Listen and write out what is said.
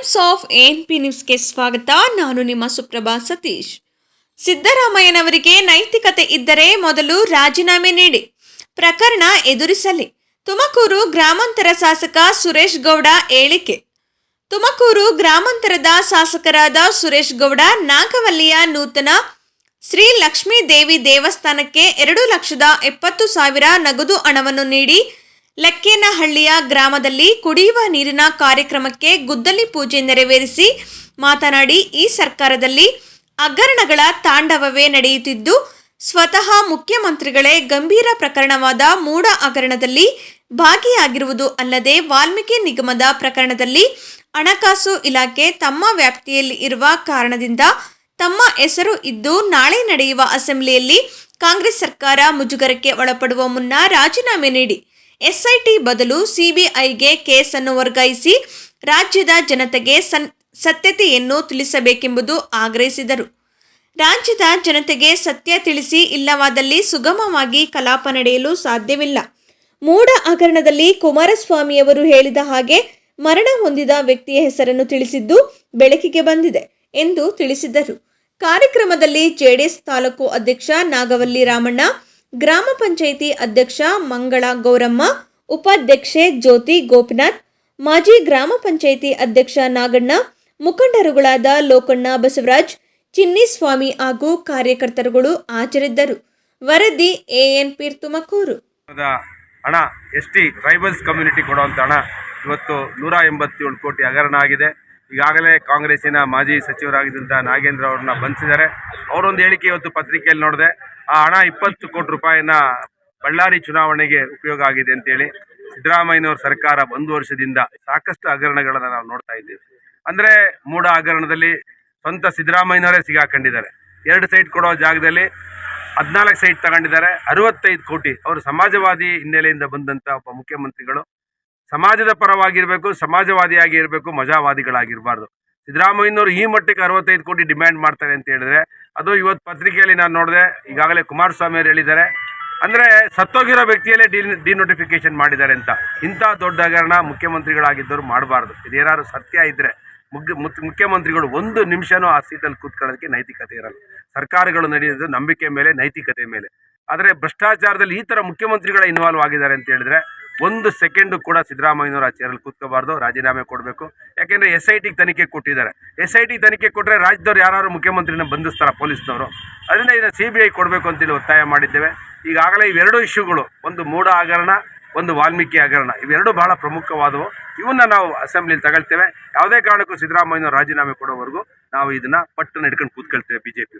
Times of N P ನ್ಯೂಸ್ಗೆ ಸ್ವಾಗತ. ನಾನು ನಿಮ್ಮ ಸುಪ್ರಭಾ ಸತೀಶ್. ಸಿದ್ದರಾಮಯ್ಯನವರಿಗೆ ನೈತಿಕತೆ ಇದ್ದರೆ ಮೊದಲು ರಾಜೀನಾಮೆ ನೀಡಿ. ಪ್ರಕರಣ ಎದುರಿಸಲಿ. ತುಮಕೂರು ಗ್ರಾಮಾಂತರ ಶಾಸಕ ಸುರೇಶ್ ಗೌಡ ಹೇಳಿಕೆ. ತುಮಕೂರು ಗ್ರಾಮಾಂತರದ ಶಾಸಕರಾದ ಸುರೇಶ್ ಗೌಡ, ನಾಗವಲ್ಲಿಯ ನೂತನ ಶ್ರೀ ಲಕ್ಷ್ಮೀ ದೇವಿ ದೇವಸ್ಥಾನಕ್ಕೆ ಎರಡು ಲಕ್ಷದ ಎಪ್ಪತ್ತು ಸಾವಿರ ನಗದು ಹಣವನ್ನು ನೀಡಿ ಲೆಕ್ಕೇನಹಳ್ಳಿಯ ಗ್ರಾಮದಲ್ಲಿ ಕುಡಿಯುವ ನೀರಿನ ಕಾರ್ಯಕ್ರಮಕ್ಕೆ ಗುದ್ದಲಿ ಪೂಜೆ ನೆರವೇರಿಸಿ ಮಾತನಾಡಿ, ಈ ಸರ್ಕಾರದಲ್ಲಿ ಹಗರಣಗಳ ತಾಂಡವವೇ ನಡೆಯುತ್ತಿದ್ದು, ಸ್ವತಃ ಮುಖ್ಯಮಂತ್ರಿಗಳೇ ಗಂಭೀರ ಪ್ರಕರಣವಾದ ಮೂಡ ಹಗರಣದಲ್ಲಿ ಭಾಗಿಯಾಗಿರುವುದು ಅಲ್ಲದೆ ವಾಲ್ಮೀಕಿ ನಿಗಮದ ಪ್ರಕರಣದಲ್ಲಿ ಹಣಕಾಸು ಇಲಾಖೆ ತಮ್ಮ ವ್ಯಾಪ್ತಿಯಲ್ಲಿ ಇರುವ ಕಾರಣದಿಂದ ತಮ್ಮ ಹೆಸರು ಇದ್ದು ನಾಳೆ ನಡೆಯುವ ಅಸೆಂಬ್ಲಿಯಲ್ಲಿ ಕಾಂಗ್ರೆಸ್ ಸರ್ಕಾರ ಮುಜುಗರಕ್ಕೆ ಒಳಪಡುವ ಮುನ್ನ ರಾಜೀನಾಮೆ ನೀಡಿ. ಎಸ್ಐಟಿ ಬದಲು ಸಿಬಿಐಗೆ ಕೇಸನ್ನು ವರ್ಗಾಯಿಸಿ ರಾಜ್ಯದ ಜನತೆಗೆ ಸನ್, ಸತ್ಯತೆಯನ್ನು ತಿಳಿಸಬೇಕೆಂಬುದು ಆಗ್ರಹಿಸಿದರು. ರಾಜ್ಯದ ಜನತೆಗೆ ಸತ್ಯ ತಿಳಿಸಿ ಇಲ್ಲವಾದಲ್ಲಿ ಸುಗಮವಾಗಿ ಕಲಾಪ ನಡೆಯಲು ಸಾಧ್ಯವಿಲ್ಲ. ಮೂಡ ಹಗರಣದಲ್ಲಿ ಕುಮಾರಸ್ವಾಮಿಯವರು ಹೇಳಿದ ಹಾಗೆ ಮರಣ ಹೊಂದಿದ ವ್ಯಕ್ತಿಯ ಹೆಸರನ್ನು ತಿಳಿಸಿದ್ದು ಬೆಳಕಿಗೆ ಬಂದಿದೆ ಎಂದು ತಿಳಿಸಿದರು. ಕಾರ್ಯಕ್ರಮದಲ್ಲಿ ಜೆಡಿಎಸ್ ತಾಲೂಕು ಅಧ್ಯಕ್ಷ ನಾಗವಲ್ಲಿ ರಾಮಣ್ಣ ಗ್ರಾಮ ಪಂಚಾಯಿತಿ ಅಧ್ಯಕ್ಷ ಮಂಗಳ ಗೌರಮ್ಮ, ಉಪಾಧ್ಯಕ್ಷೆ ಜ್ಯೋತಿ ಗೋಪಿನಾಥ್, ಮಾಜಿ ಗ್ರಾಮ ಪಂಚಾಯಿತಿ ಅಧ್ಯಕ್ಷ ನಾಗಣ್ಣ, ಮುಖಂಡರುಗಳಾದ ಲೋಕಣ್ಣ ಬಸವರಾಜ್, ಚಿನ್ನಿಸ್ವಾಮಿ ಹಾಗೂ ಕಾರ್ಯಕರ್ತರುಗಳು ಹಾಜರಿದ್ದರು. ವರದಿ ಎಎನ್ಪಿ ತುಮಕೂರು ಹಣದ ಹಣ ಎಸ್ ಟಿ ಟ್ರೈಬಲ್ಸ್ ಕಮ್ಯುನಿಟಿ ಕೊಡುವಂಥ ಹಣ ಇವತ್ತು ನೂರ ಎಂಬತ್ತೇಳು ಕೋಟಿ ಹಗರಣ ಆಗಿದೆ. ಈಗಾಗಲೇ ಕಾಂಗ್ರೆಸ್ಸಿನ ಮಾಜಿ ಸಚಿವರಾಗಿದ್ದಂಥ ನಾಗೇಂದ್ರ ಅವ್ರನ್ನ ಬಂಧಿಸಿದ್ದಾರೆ. ಅವರೊಂದು ಹೇಳಿಕೆ ಇವತ್ತು ಪತ್ರಿಕೆಯಲ್ಲಿ ನೋಡಿದೆ. ಆ ಹಣ ಇಪ್ಪತ್ತು ಕೋಟಿ ರೂಪಾಯಿನ ಬಳ್ಳಾರಿ ಚುನಾವಣೆಗೆ ಉಪಯೋಗ ಆಗಿದೆ ಅಂತೇಳಿ ಸಿದ್ದರಾಮಯ್ಯನವ್ರ ಸರ್ಕಾರ ಒಂದು ವರ್ಷದಿಂದ ಸಾಕಷ್ಟು ಹಗರಣಗಳನ್ನು ನಾವು ನೋಡ್ತಾ ಇದ್ದೀವಿ. ಅಂದರೆ ಮೂಡ ಹಗರಣದಲ್ಲಿ ಸ್ವಂತ ಸಿದ್ದರಾಮಯ್ಯನವರೇ ಸಿಗಾಕೊಂಡಿದ್ದಾರೆ. ಎರಡು ಸೈಟ್ ಕೊಡೋ ಜಾಗದಲ್ಲಿ ಹದಿನಾಲ್ಕು ಸೈಟ್ ತಗೊಂಡಿದ್ದಾರೆ. ಅರವತ್ತೈದು ಕೋಟಿ ಅವರು ಸಮಾಜವಾದಿ ಹಿನ್ನೆಲೆಯಿಂದ ಬಂದಂಥ ಒಬ್ಬ ಮುಖ್ಯಮಂತ್ರಿಗಳು. ಸಮಾಜದ ಪರವಾಗಿರಬೇಕು ಸಮಾಜವಾದಿಯಾಗಿ ಇರಬೇಕು ಮಜಾವಾದಿಗಳಾಗಿರಬಾರ್ದು. ಸಿದ್ದರಾಮಯ್ಯನವರು ಈ ಮಟ್ಟಕ್ಕೆ ಅರವತ್ತೈದು ಕೋಟಿ ಡಿಮ್ಯಾಂಡ್ ಮಾಡ್ತಾರೆ ಅಂತ ಹೇಳಿದ್ರೆ, ಅದು ಇವತ್ತು ಪತ್ರಿಕೆಯಲ್ಲಿ ನಾನು ನೋಡಿದೆ, ಈಗಾಗಲೇ ಕುಮಾರಸ್ವಾಮಿ ಅವರು ಹೇಳಿದ್ದಾರೆ. ಅಂದರೆ ಸತ್ತೋಗಿರೋ ವ್ಯಕ್ತಿಯಲ್ಲೇ ಡಿ ಡಿನೋಟಿಫಿಕೇಶನ್ ಮಾಡಿದ್ದಾರೆ ಅಂತ. ಇಂಥ ದೊಡ್ಡ ಹಗರಣ ಮುಖ್ಯಮಂತ್ರಿಗಳಾಗಿದ್ದವರು ಮಾಡಬಾರ್ದು. ಇದೇನಾದ್ರು ಸತ್ಯ ಇದ್ದರೆ ಮುಖ್ಯ ಮುತ್- ಮುಖ್ಯಮಂತ್ರಿಗಳು ಒಂದು ನಿಮಿಷನೂ ಆ ಸೀಟಲ್ಲಿ ಕೂತ್ಕೊಳ್ಳೋದಕ್ಕೆ ನೈತಿಕತೆ ಇರಲ್ಲ. ಸರ್ಕಾರಗಳು ನಡೆಯೋದು ನಂಬಿಕೆ ಮೇಲೆ, ನೈತಿಕತೆ ಮೇಲೆ. ಆದರೆ ಭ್ರಷ್ಟಾಚಾರದಲ್ಲಿ ಈ ಥರ ಮುಖ್ಯಮಂತ್ರಿಗಳ ಇನ್ವಾಲ್ವ್ ಆಗಿದ್ದಾರೆ ಅಂತ ಹೇಳಿದ್ರೆ ಒಂದು ಸೆಕೆಂಡು ಕೂಡ ಸಿದ್ದರಾಮಯ್ಯನವರು ಆ ಚೇರಲ್ಲಿ ಕೂತ್ಕೋಬಾರ್ದು, ರಾಜೀನಾಮೆ ಕೊಡಬೇಕು. ಯಾಕೆಂದರೆ ಎಸ್ ಐ ಟಿಗೆ ತನಿಖೆ ಕೊಟ್ಟಿದ್ದಾರೆ. ಎಸ್ ಐ ಟಿ ತನಿಖೆ ಕೊಟ್ಟರೆ ರಾಜ್ಯದವ್ರು ಯಾರು ಮುಖ್ಯಮಂತ್ರಿನ ಬಂಧಿಸ್ತಾರೆ ಪೊಲೀಸ್ನವರು? ಅದರಿಂದ ಇದನ್ನು ಸಿ ಬಿ ಐ ಕೊಡಬೇಕು ಅಂತೇಳಿ ಒತ್ತಾಯ ಮಾಡಿದ್ದೇವೆ. ಈಗಾಗಲೇ ಇವೆರಡು ಇಶ್ಯೂಗಳು, ಒಂದು ಮೂಢ ಹಗರಣ, ಒಂದು ವಾಲ್ಮೀಕಿ ಹಗರಣ. ಇವೆರಡು ಬಹಳ ಪ್ರಮುಖವಾದವು. ಇವನ್ನ ನಾವು ಅಸೆಂಬ್ಲಿಲಿ ತಗೊಳ್ತೇವೆ. ಯಾವುದೇ ಕಾರಣಕ್ಕೂ ಸಿದ್ದರಾಮಯ್ಯನವರು ರಾಜೀನಾಮೆ ಕೊಡೋವರೆಗೂ ನಾವು ಇದನ್ನು ಪಟ್ಟನ್ನು ಹಿಡ್ಕೊಂಡು ಕೂತ್ಕೊಳ್ತೇವೆ ಬಿಜೆಪಿ